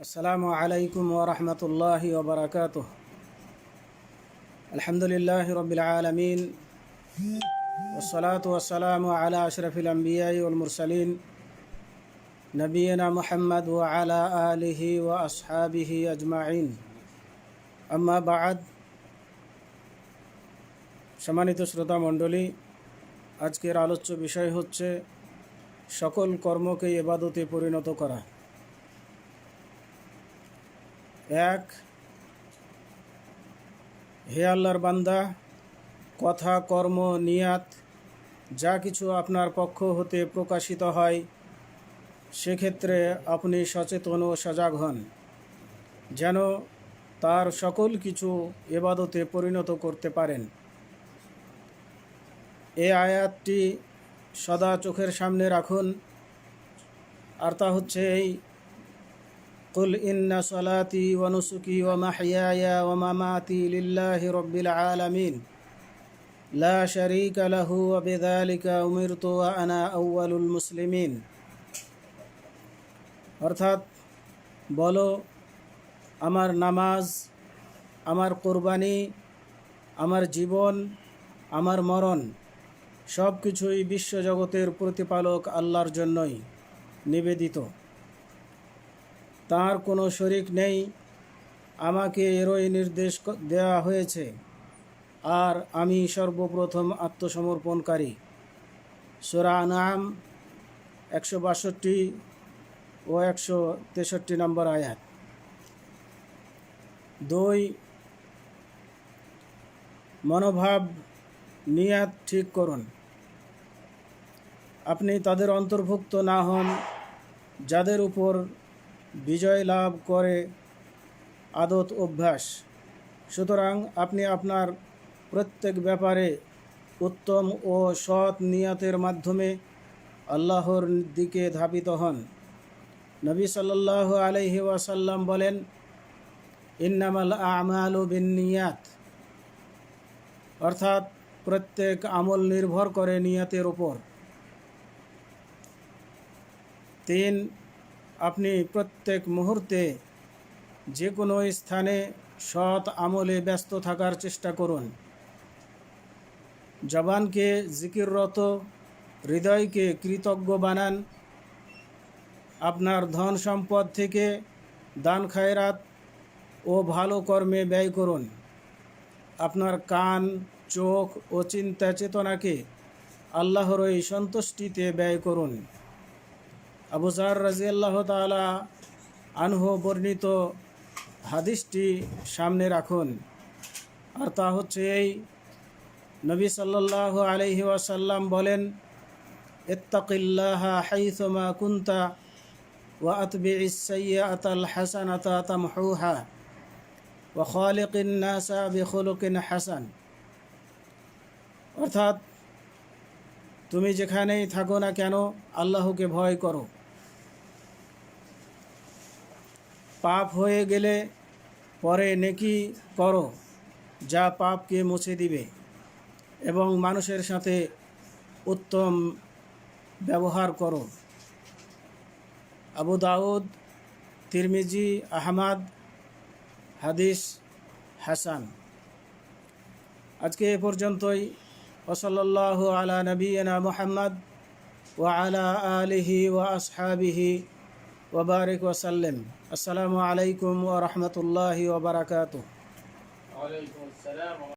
السلام عليكم ورحمة الله وبركاته الحمد لله رب العالمين والصلاة والسلام على أشرف الأنبياء والمرسلين نبينا محمد وعلى آله وأصحابه أجمعين أما بعد সম্মানিত শ্রোতা মণ্ডলী আজকের আলোচ্য বিষয় হচ্ছে সকল কর্মকে এবাদতে পরিণত করা এক, হে আল্লাহর বান্দা, কথা, কর্ম, নিয়াত, যা কিছু আপনার পক্ষ হতে প্রকাশিত হয়, সেক্ষেত্রে আপনি সচেতন ও সজাগ হন, যেন তার সকল কিছু এবাদতে পরিণত করতে পারেন। এই আয়াতটি সদা চোখের সামনে রাখুন, আর তা হচ্ছে এই قل إن صلاتي ونسكي ومحياي ومماتي لله رب العالمين لا شريك له وبذلك أمرت وأنا أول المسلمين অর্থাৎ বলো আমার নামাজ আমার কোরবানি আমার জীবন আমার মরণ সব কিছুই বিশ্বজগতের প্রতিপালক আল্লাহর জন্যই নিবেদিত তার কোনো শরিক নেই। আমাকে এরই নির্দেশ দেওয়া হয়েছে। আর আমি সর্বপ্রথম আত্মসমর্পণকারী। সোরা নাম একশো বাষট্টি ও একশো তেষট্টি নম্বর আয়াত। দুই, মনোভাব, নিয়াত ঠিক করুন। আপনি তাদের অন্তর্ভুক্ত না হন, যাদের উপর বিজয় লাভ করে আদত অভ্যাস। সুতরাং আপনি আপনার প্রত্যেক ব্যাপারে উত্তম ও সৎ নিয়তের মাধ্যমে আল্লাহর দিকে ধাবিত হন। নবী সাল্লাহ আলহি ওয়াসাল্লাম বলেন, ইন্নামাল আমাল বিনিয়াত অর্থাৎ প্রত্যেক আমল নির্ভর করে নিয়তের উপর তিন আপনি প্রত্যেক মুহূর্তে যে কোনো স্থানে সৎ আমলে ব্যস্ত থাকার চেষ্টা করুন। জবানকে জিকিররত, হৃদয়কে কৃতজ্ঞ বানান। আপনার ধন সম্পদ থেকে দান খায়রাত ও ভালো কর্মে ব্যয় করুন। আপনার কান, চোখ ও চিন্তা চেতনাকে আল্লাহর ওই সন্তুষ্টিতে ব্যয় করুন। আবু জার রাজি আল্লাহ তালা আনহু বর্ণিত হাদিসটি সামনে রাখুন। আর তা হচ্ছে এই, নবী সাল্লাহ আলহি ওয়াসাল্লাম বলেন এত্তাকিল্লাহা হাইসমা কুন্তা ওয়া আতবি ইসাইয়া আতাল হাসান আতা তামহুহা ওয়া খালেকিন নাসা বেখলকিন হাসান। অর্থাৎ, তুমি যেখানেই থাকো না কেন, আল্লাহকে ভয় করো। পাপ হয়ে গেলে পরে নেকি করো, যা পাপকে মুছে দিবে। এবং মানুষের সাথে উত্তম ব্যবহার করো। আবু দাউদ, তিরমিজি, আহমাদ, হাদিস হাসান। আজকে এ পর্যন্তই। ওসল্লাহ আলা নবীনা মোহাম্মদ ও আলা আলিহি ও আসহাবিহি। وبارك وسلم. السلام عليكم ورحمة الله وبركاته. عليكم السلام